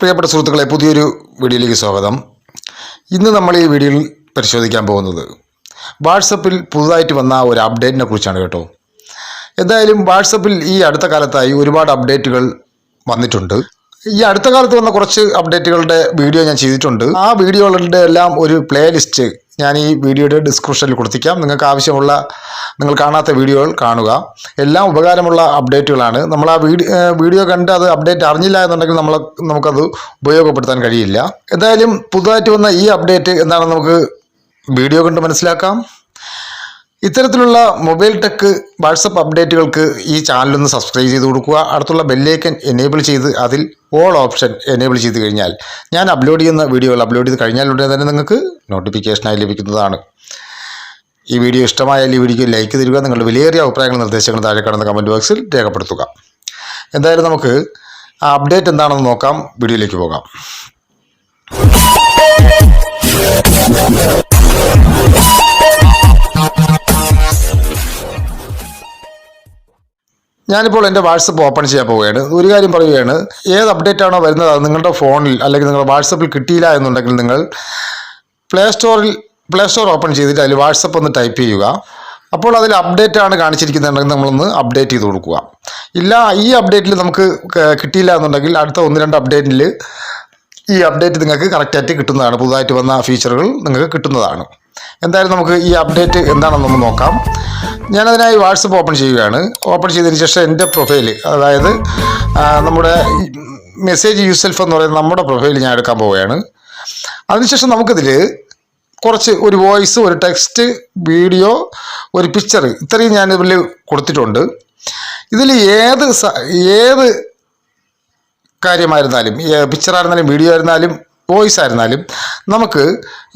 പ്രിയപ്പെട്ട സുഹൃത്തുക്കളെ പുതിയൊരു വീഡിയോയിലേക്ക് സ്വാഗതം. ഇന്ന് നമ്മൾ ഈ വീഡിയോയിൽ പരിശോധിക്കാൻ പോകുന്നത് വാട്സപ്പിൽ പുതുതായിട്ട് വന്ന ഒരു അപ്ഡേറ്റിനെ കുറിച്ചാണ് കേട്ടോ. എന്തായാലും വാട്സപ്പിൽ ഈ അടുത്ത കാലത്തായി ഒരുപാട് അപ്ഡേറ്റുകൾ വന്നിട്ടുണ്ട്. ഈ അടുത്ത കാലത്ത് വന്ന കുറച്ച് അപ്ഡേറ്റുകളുടെ വീഡിയോ ഞാൻ ചെയ്തിട്ടുണ്ട്. ആ വീഡിയോകളുടെ എല്ലാം ഒരു പ്ലേലിസ്റ്റ് ഞാൻ ഈ വീഡിയോയുടെ ഡിസ്ക്രിപ്ഷനിൽ കൊടുത്തിക്കാം. നിങ്ങൾക്ക് ആവശ്യമുള്ള നിങ്ങൾ കാണാത്ത വീഡിയോകൾ കാണുക. എല്ലാം ഉപകാരമുള്ള അപ്ഡേറ്റുകളാണ് നമ്മൾ ആ വീഡിയോ കണ്ട് അത് അപ്ഡേറ്റ് അറിഞ്ഞില്ല എന്നുണ്ടെങ്കിൽ നമ്മൾ നമുക്കത് ഉപയോഗപ്പെടുത്താൻ കഴിയില്ല. എന്തായാലും പുതുതായിട്ട് വന്ന ഈ അപ്ഡേറ്റ് എന്താണെന്ന് നമുക്ക് വീഡിയോ കണ്ട് മനസ്സിലാക്കാം. ഇത്തരത്തിലുള്ള മൊബൈൽ ടെക് വാട്സപ്പ് അപ്ഡേറ്റുകൾക്ക് ഈ ചാനലൊന്ന് സബ്സ്ക്രൈബ് ചെയ്ത് കൊടുക്കുക. അടുത്തുള്ള ബെല്ലേക്കൻ എനേബിൾ ചെയ്ത് അതിൽ ഓൾ ഓപ്ഷൻ എനേബിൾ ചെയ്ത് കഴിഞ്ഞാൽ ഞാൻ അപ്ലോഡ് ചെയ്യുന്ന വീഡിയോകൾ അപ്ലോഡ് ചെയ്ത് കഴിഞ്ഞാൽ ഉടനെ തന്നെ നിങ്ങൾക്ക് നോട്ടിഫിക്കേഷനായി ലഭിക്കുന്നതാണ്. ഈ വീഡിയോ ഇഷ്ടമായാൽ ഈ വീഡിയോക്ക് ലൈക്ക് തരിക നിങ്ങളുടെ വിലയേറിയ അഭിപ്രായങ്ങൾ നിർദ്ദേശങ്ങൾ താഴെ കാണുന്ന കമന്റ് ബോക്സിൽ രേഖപ്പെടുത്തുക. എന്തായാലും നമുക്ക് ആ അപ്ഡേറ്റ് എന്താണെന്ന് നോക്കാം. വീഡിയോയിലേക്ക് പോകാം. ഞാനിപ്പോൾ എന്റെ വാട്സപ്പ് ഓപ്പൺ ചെയ്യാൻ പോവുകയാണ്. ഒരു കാര്യം പറയുകയാണ് ഏത് അപ്ഡേറ്റ് ആണോ വരുന്നത് നിങ്ങളുടെ ഫോണിൽ അല്ലെങ്കിൽ നിങ്ങളുടെ വാട്സപ്പിൽ കിട്ടിയില്ല എന്നുണ്ടെങ്കിൽ നിങ്ങൾ പ്ലേ സ്റ്റോറിൽ പ്ലേ സ്റ്റോർ ഓപ്പൺ ചെയ്തിട്ട് അതിൽ വാട്സപ്പ് ഒന്ന് ടൈപ്പ് ചെയ്യുക. അപ്പോൾ അതിൽ അപ്ഡേറ്റ് ആണ് കാണിച്ചിരിക്കുന്നുണ്ടെങ്കിൽ നമ്മളൊന്ന് അപ്ഡേറ്റ് ചെയ്ത് കൊടുക്കുക. ഇല്ല ഈ അപ്ഡേറ്റിൽ നമുക്ക് കിട്ടിയില്ല എന്നുണ്ടെങ്കിൽ അടുത്ത ഒന്ന് രണ്ട് അപ്ഡേറ്റിൽ ഈ അപ്ഡേറ്റ് നിങ്ങൾക്ക് കറക്റ്റായിട്ട് കിട്ടുന്നതാണ്. പുതുതായിട്ട് വന്ന ഫീച്ചറുകൾ നിങ്ങൾക്ക് കിട്ടുന്നതാണ്. എന്തായാലും നമുക്ക് ഈ അപ്ഡേറ്റ് എന്താണെന്ന് നമുക്ക് നോക്കാം. ഞാനതിനായി വാട്സപ്പ് ഓപ്പൺ ചെയ്യുകയാണ്. ഓപ്പൺ ചെയ്തതിന് ശേഷം എന്റെ പ്രൊഫൈൽ അതായത് നമ്മുടെ മെസ്സേജ് യൂസെൽഫ് എന്ന് പറയുന്ന നമ്മുടെ പ്രൊഫൈൽ ഞാൻ എടുക്കാൻ പോവുകയാണ്. അതിനുശേഷം നമുക്കിതിൽ കുറച്ച് ഒരു വോയിസ് ഒരു ടെക്സ്റ്റ് വീഡിയോ ഒരു പിക്ചർ ഇത്രയും ഞാൻ ഇതിൽ കൊടുത്തിട്ടുണ്ട്. ഇതിൽ ഏത് ഏത് കാര്യമായിരുന്നാലും പിക്ചർ ആയിരുന്നാലും വീഡിയോ ആയിരുന്നാലും വോയിസ് ആയിരുന്നാലും നമുക്ക്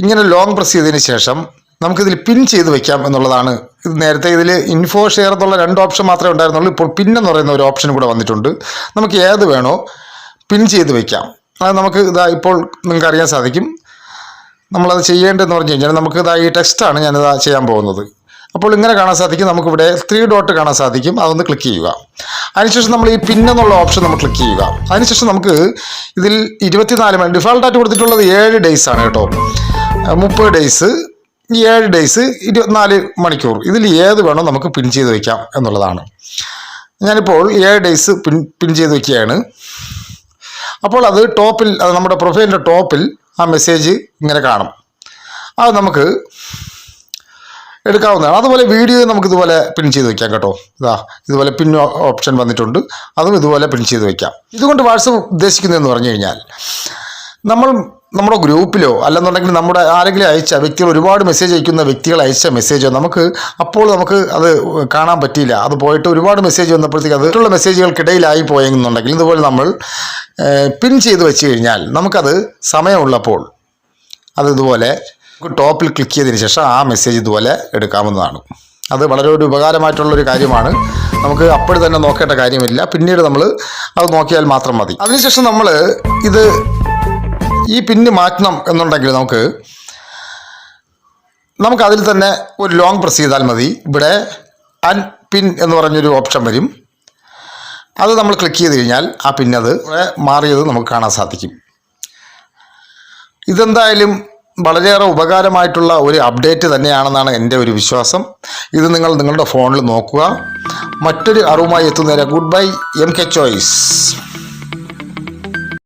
ഇങ്ങനെ ലോങ് പ്രസ് ചെയ്തതിന് ശേഷം നമുക്കിതിൽ പിൻ ചെയ്ത് വെക്കാം എന്നുള്ളതാണ്. ഇത് നേരത്തെ ഇതിൽ ഇൻഫോ ഷെയർ എന്നുള്ള രണ്ട് ഓപ്ഷൻ മാത്രമേ ഉണ്ടായിരുന്നുള്ളൂ. ഇപ്പോൾ പിൻ പറയുന്ന ഒരു ഓപ്ഷൻ കൂടെ വന്നിട്ടുണ്ട്. നമുക്ക് ഏത് വേണോ പിൻ ചെയ്ത് വെക്കാം. അത് നമുക്ക് ഇതാ ഇപ്പോൾ നിങ്ങൾക്ക് അറിയാൻ സാധിക്കും. നമ്മളത് ചെയ്യേണ്ടതെന്ന് പറഞ്ഞു കഴിഞ്ഞാൽ നമുക്ക് ഇതാ ഈ ടെക്സ്റ്റാണ് ഞാനിത് ചെയ്യാൻ പോകുന്നത്. അപ്പോൾ ഇങ്ങനെ കാണാൻ സാധിക്കും. നമുക്കിവിടെ ത്രീ ഡോട്ട് കാണാൻ സാധിക്കും. അതൊന്ന് ക്ലിക്ക് ചെയ്യുക. അതിനുശേഷം നമ്മൾ ഈ പിന്നെന്നുള്ള ഓപ്ഷൻ നമ്മൾ ക്ലിക്ക് ചെയ്യുക. അതിനുശേഷം നമുക്ക് ഇതിൽ ഇരുപത്തിനാല് മണി ഡിഫാൾട്ടായിട്ട് കൊടുത്തിട്ടുള്ളത് ഏഴ് ഡേയ്സ് ആണ് കേട്ടോ. മുപ്പത് ഡേയ്സ് ഏഴ് ഡേയ്സ് ഇരുപത്തിനാല് മണിക്കൂർ. ഇതിൽ ഏത് വേണോ നമുക്ക് പിൻ ചെയ്ത് വയ്ക്കാം എന്നുള്ളതാണ്. ഞാനിപ്പോൾ ഏഴ് ഡേയ്സ് പിൻ പിൻ ചെയ്ത് വയ്ക്കുകയാണ് അപ്പോൾ അത് ടോപ്പിൽ അത് നമ്മുടെ പ്രൊഫൈലിന്റെ ടോപ്പിൽ ആ മെസ്സേജ് ഇങ്ങനെ കാണും. അത് നമുക്ക് എടുക്കാവുന്നതാണ്. അതുപോലെ വീഡിയോ നമുക്ക് ഇതുപോലെ പിൻ ചെയ്ത് വെക്കാം കേട്ടോ. ഇതാ ഇതുപോലെ പിൻ ഓപ്ഷൻ വന്നിട്ടുണ്ട്. അതും ഇതുപോലെ പിൻ ചെയ്ത് വെക്കാം. ഇതുകൊണ്ട് വാട്സപ്പ് ഉദ്ദേശിക്കുന്നതെന്ന് പറഞ്ഞു കഴിഞ്ഞാൽ നമ്മൾ നമ്മുടെ ഗ്രൂപ്പിലോ അല്ലെന്നുണ്ടെങ്കിൽ നമ്മുടെ ആരെങ്കിലും അയച്ച വ്യക്തികൾ ഒരുപാട് മെസ്സേജ് അയക്കുന്ന വ്യക്തികൾ അയച്ച മെസ്സേജോ നമുക്ക് അപ്പോൾ നമുക്ക് അത് കാണാൻ പറ്റിയില്ല. അത് പോയിട്ട് ഒരുപാട് മെസ്സേജ് വന്നപ്പോഴത്തേക്ക് അത് മെസ്സേജുകൾക്കിടയിലായി പോയെന്നുണ്ടെങ്കിൽ ഇതുപോലെ നമ്മൾ പിൻ ചെയ്ത് വെച്ച് കഴിഞ്ഞാൽ നമുക്കത് സമയമുള്ളപ്പോൾ അത് ഇതുപോലെ ടോപ്പിൽ ക്ലിക്ക് ചെയ്തതിന് ശേഷം ആ മെസ്സേജ് ഇതുപോലെ എടുക്കാവുന്നതാണ്. അത് വളരെ ഒരു ഉപകാരമായിട്ടുള്ളൊരു കാര്യമാണ്. നമുക്ക് അപ്പോഴും തന്നെ നോക്കേണ്ട കാര്യമില്ല. പിന്നീട് നമ്മൾ അത് നോക്കിയാൽ മാത്രം മതി. അതിനുശേഷം നമ്മൾ ഇത് ഈ പിന്ന് മാറ്റണം എന്നുണ്ടെങ്കിൽ നമുക്ക് നമുക്ക് അതിൽ തന്നെ ഒരു ലോങ് പ്രസ് ചെയ്താൽ മതി. ഇവിടെ അൻ പിൻ എന്ന് പറഞ്ഞൊരു ഓപ്ഷൻ വരും. അത് നമ്മൾ ക്ലിക്ക് ചെയ്ത് കഴിഞ്ഞാൽ ആ പിന്നത് മാറിയത് നമുക്ക് കാണാൻ സാധിക്കും. ഇതെന്തായാലും വളരെയേറെ ഉപകാരമായിട്ടുള്ള ഒരു അപ്ഡേറ്റ് തന്നെയാണെന്നാണ് എന്റെ ഒരു വിശ്വാസം. ഇത് നിങ്ങൾ നിങ്ങളുടെ ഫോണിൽ നോക്കുക. മറ്റൊരു അറിവുമായി എത്തുന്നവരെ good bye M K choice